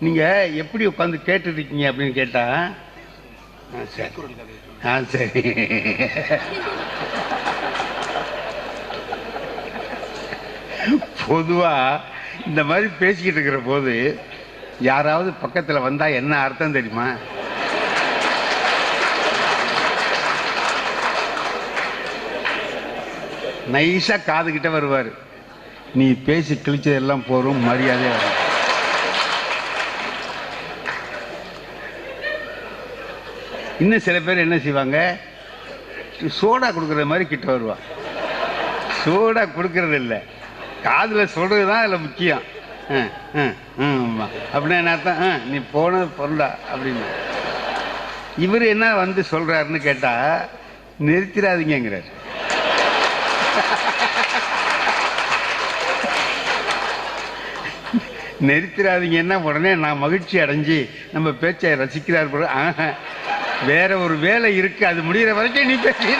நீங்கள் எப்படி உட்காந்து கேட்டுருக்கீங்க அப்படின்னு கேட்டால் ஆ சரி. ஆ சரி. பொதுவாக இந்த மாதிரி பேசிக்கிட்டு இருக்கிற போது யாராவது பக்கத்தில் வந்தால் என்ன அர்த்தம் தெரியுமா? நைஸாக காதுகிட்ட வருவார். நீ பேசி கிழிச்சதெல்லாம் போகிறோம் மரியாதையாக வரும் இன்னும் சில பேர் என்ன செய்வாங்க? சோடா கொடுக்குற மாதிரி கிட்ட வருவாள் சோடா கொடுக்கறது இல்லை. காதில் சொல்கிறது தான் அதில் முக்கியம். ஆ, ஆ, ஆ, அப்படின்னா என்ன அர்த்தம்? ஆ, நீ போனது பொருளா அப்படின்னு. இவர் என்ன வந்து சொல்கிறாருன்னு கேட்டால் நிறுத்திடாதீங்கிறார் நிறுத்திடாதீங்கன்னா உடனே நான் மகிழ்ச்சி அடைஞ்சு நம்ம பேச்சை ரசிக்கிறார் போல. ஆஹா, வேற ஒரு வேலை இருக்கு அது முடிகிற வரைக்கும் நீ பேசி